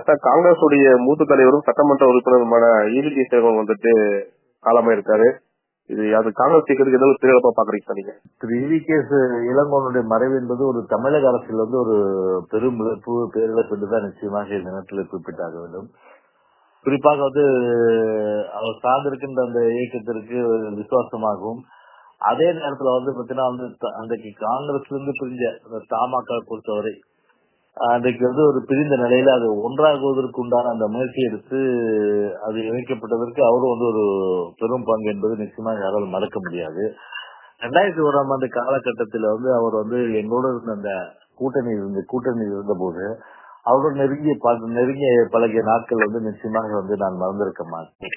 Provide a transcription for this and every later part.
Sir Congress உடைய மூத்த தலைவரும் சட்டமன்ற உறுப்பினருமான ஈவிஜி சேவன் வந்துட்டு காலமா இருக்காரு இது அது காங்கிரஸ் கேட்கறதுக்கு ஏதாவது பேரப்பா பாக்குறீங்க சார் நீங்க? திரு இவி கேஸ் இளங்கோனுடைய மறைவு என்பது ஒரு தமிழக அரசியல் வந்து ஒரு பெரும் இழப்பு பேரிழப்பு என்றுதான் நிச்சயமாக இந்த நேரத்தில் குறிப்பிட்டாக வேண்டும். குறிப்பாக வந்து அவர் சார்ந்திருக்கின்ற அந்த இயக்கத்திற்கு ஒரு விசுவாசமாகவும் அதே நேரத்துல வந்து பாத்தீங்கன்னா வந்து த- அன்றைக்கு காங்கிரஸ்ல இருந்து பிரிஞ்ச அந்த தமாக பொறுத்தவரை அன்றைக்கு வந்து ஒரு பிரிந்த நிலையில அது ஒன்றாகுவதற்கு உண்டான அந்த முயற்சி எடுத்து அது இணைக்கப்பட்டதற்கு அவரும் வந்து ஒரு பெரும் பங்கு என்பது நிச்சயமாக யாராலும் மறக்க முடியாது. ரெண்டாயிரத்தி ஓராம் ஆண்டு காலகட்டத்தில் வந்து அவர் வந்து எங்களோட இருந்த அந்த கூட்டணி இருந்த கூட்டணி இருந்த போது அவரோட நெருங்கிய நெருங்கிய பழகிய நாட்கள் வந்து நிச்சயமாக வந்து நான் மறந்திருக்க மாட்டேன்.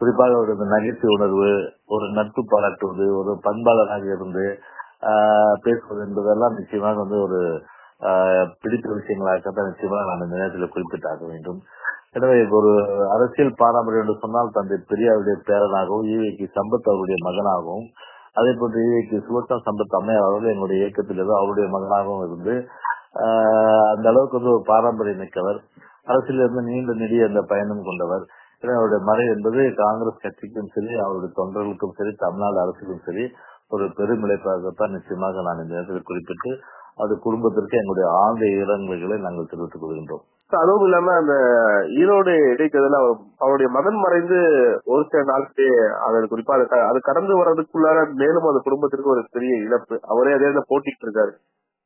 குறிப்பாக ஒரு இந்த உணர்வு ஒரு நட்பு பாராட்டுவது ஒரு பண்பாளராக இருந்து பேசுவது என்பதெல்லாம் நிச்சயமாக வந்து ஒரு பிடித்த விஷயங்களாகத்தான் நிச்சயமாக நான் இந்த நேரத்தில் குறிப்பிட்டாக வேண்டும். எனவே ஒரு அரசியல் பாரம்பரியம் என்று சொன்னால் தந்தை பெரியாருடைய பேரனாகவும் ஈவேக்கு சம்பத் அவருடைய மகனாகவும் அதே போன்று ஈவேக்கு சுலோச்சன சம்பத் அம்மையார் அவர்கள் என்னுடைய இயக்கத்தில் இருந்து அவருடைய மகனாகவும் இருந்து அந்த அளவுக்கு வந்து ஒரு பாரம்பரியம் மிக்கவர். அரசியல் இருந்து நீண்ட நெடிய அந்த பயணம் கொண்டவர். அவருடைய மறை என்பது காங்கிரஸ் கட்சிக்கும் சரி அவருடைய தொண்டர்களுக்கும் சரி தமிழ்நாடு அரசுக்கும் சரி ஒரு பெருமிழைப்பாகத்தான் நிச்சயமாக நான் இந்த நேரத்தில் குறிப்பிட்டு அது குடும்பத்திற்கு எங்களுடைய ஆழ்ந்த இரங்கல்களை நாங்கள் தெரிவித்துக் கொள்கின்றோம். அதுவும் இல்லாம அந்த ஈரோடு இடைத்தேர்தல அவர் அவருடைய மகன் மறைந்து ஒரு சில நாட்களே அது குறிப்பா அது கடந்து வர்றதுக்குள்ளார மேலும் அந்த குடும்பத்திற்கு ஒரு பெரிய இழப்பு. அவரே அதே போட்டிட்டு இருக்காரு.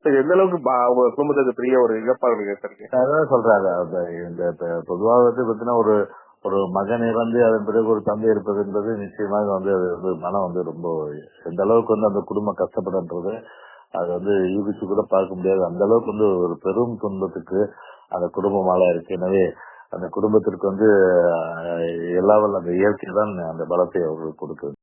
எந்த அளவுக்கு அவங்க குடும்பத்துக்கு பெரிய ஒரு இழப்பா இருக்கு சார்? அதான் சொல்றாங்க அந்த இந்த பொதுவாக வந்து பாத்தீங்கன்னா ஒரு ஒரு மகன் இறந்து அதன் பிறகு ஒரு தந்தை இருப்பது என்பது நிச்சயமாக வந்து அது வந்து மனம் வந்து ரொம்ப எந்த அளவுக்கு வந்து அந்த குடும்பம் கஷ்டப்படுன்றது அது வந்து யூகிச்சு கூட பார்க்க முடியாது. அந்த அளவுக்கு வந்து ஒரு பெரும் துன்பத்துக்கு அந்த குடும்பமால இருக்கு. எனவே அந்த குடும்பத்திற்கு வந்து எல்லா வல்ல அந்த இயற்கை தான் அந்த பலத்தை அவர்களுக்கு கொடுக்குது